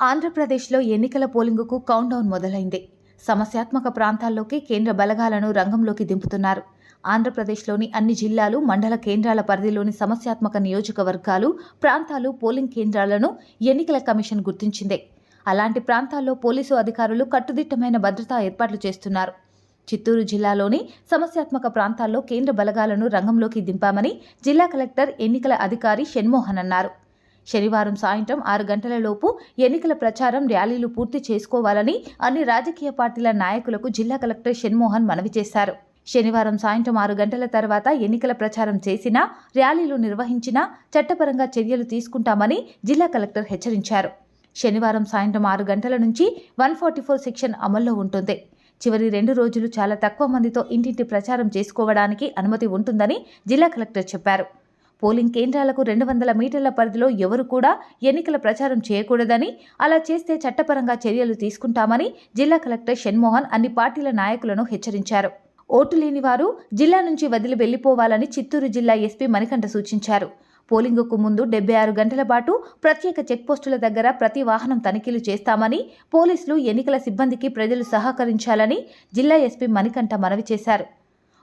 ఆంధ్రప్రదేశ్లో ఎన్నికల పోలింగుకు కౌంట్డౌన్ మొదలైంది. సమస్యాత్మక ప్రాంతాల్లోకి కేంద్ర బలగాలను రంగంలోకి దింపుతున్నారు. ఆంధ్రప్రదేశ్లోని అన్ని జిల్లాలు మండల కేంద్రాల పరిధిలోని సమస్యాత్మక నియోజకవర్గాలు ప్రాంతాలు పోలింగ్ కేంద్రాలను ఎన్నికల కమిషన్ గుర్తించింది. అలాంటి ప్రాంతాల్లో పోలీసు అధికారులు కట్టుదిట్టమైన భద్రతా ఏర్పాట్లు చేస్తున్నారు. చిత్తూరు జిల్లాలోని సమస్యాత్మక ప్రాంతాల్లో కేంద్ర బలగాలను రంగంలోకి దింపామని జిల్లా కలెక్టర్ ఎన్నికల అధికారి షణ్మోహన్ అన్నారు. శనివారం సాయంత్రం ఆరు గంటలలోపు ఎన్నికల ప్రచారం ర్యాలీలు పూర్తి చేసుకోవాలని అన్ని రాజకీయ పార్టీల నాయకులకు జిల్లా కలెక్టర్ షణ్మోహన్ మనవి చేశారు. శనివారం సాయంత్రం ఆరు గంటల తర్వాత ఎన్నికల ప్రచారం చేసినా ర్యాలీలు నిర్వహించినా చట్టపరంగా చర్యలు తీసుకుంటామని జిల్లా కలెక్టర్ హెచ్చరించారు. శనివారం సాయంత్రం ఆరు గంటల నుంచి వన్ ఫార్టీ ఫోర్ సెక్షన్ అమల్లో ఉంటుంది. చివరి రెండు రోజులు చాలా తక్కువ మందితో ఇంటింటి ప్రచారం చేసుకోవడానికి అనుమతి ఉంటుందని జిల్లా కలెక్టర్ చెప్పారు. పోలింగ్ కేంద్రాలకు రెండు వందల మీటర్ల పరిధిలో ఎవరు కూడా ఎన్నికల ప్రచారం చేయకూడదని అలా చేస్తే చట్టపరంగా చర్యలు తీసుకుంటామని జిల్లా కలెక్టర్ షణ్మోహన్ అన్ని పార్టీల నాయకులను హెచ్చరించారు. ఓటు లేని వారు జిల్లా నుంచి వదిలి వెళ్ళిపోవాలని చిత్తూరు జిల్లా ఎస్పీ మణికంఠ సూచించారు. పోలింగుకు ముందు డెబ్బై ఆరు గంటల పాటు ప్రత్యేక చెక్పోస్టుల దగ్గర ప్రతి వాహనం తనిఖీలు చేస్తామని పోలీసులు ఎన్నికల సిబ్బందికి ప్రజలు సహకరించాలని జిల్లా ఎస్పీ మణికంఠ మనవి చేశారు.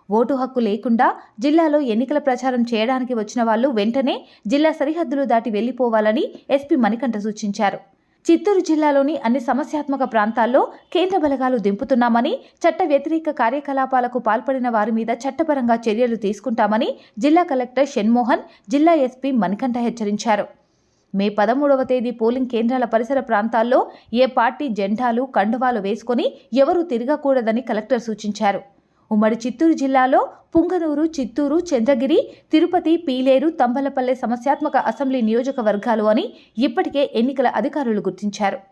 ఓటు హక్కు లేకుండా జిల్లాలో ఎన్నికల ప్రచారం చేయడానికి వచ్చిన వాళ్ళు వెంటనే జిల్లా సరిహద్దులు దాటి వెళ్ళిపోవాలని ఎస్పీ మణికంఠ సూచించారు. చిత్తూరు జిల్లాలోని అన్ని సమస్యాత్మక ప్రాంతాల్లో కేంద్ర బలగాలు దింపుతున్నామని చట్ట వ్యతిరేక కార్యకలాపాలకు పాల్పడిన వారి మీద చట్టపరంగా చర్యలు తీసుకుంటామని జిల్లా కలెక్టర్ షణ్మోహన్ జిల్లా ఎస్పీ మణికంఠ హెచ్చరించారు. మే పదమూడవ తేదీ పోలింగ్ కేంద్రాల పరిసర ప్రాంతాల్లో ఏ పార్టీ జెండాలు కండువాలు వేసుకొని ఎవరూ తిరగకూడదని కలెక్టర్ సూచించారు. ఉమ్మడి చిత్తూరు జిల్లాలో పుంగనూరు చిత్తూరు చంద్రగిరి తిరుపతి పీలేరు తంబలపల్లె సమస్యాత్మక అసెంబ్లీ నియోజకవర్గాలు అని ఇప్పటికే ఎన్నికల అధికారులు గుర్తించారు.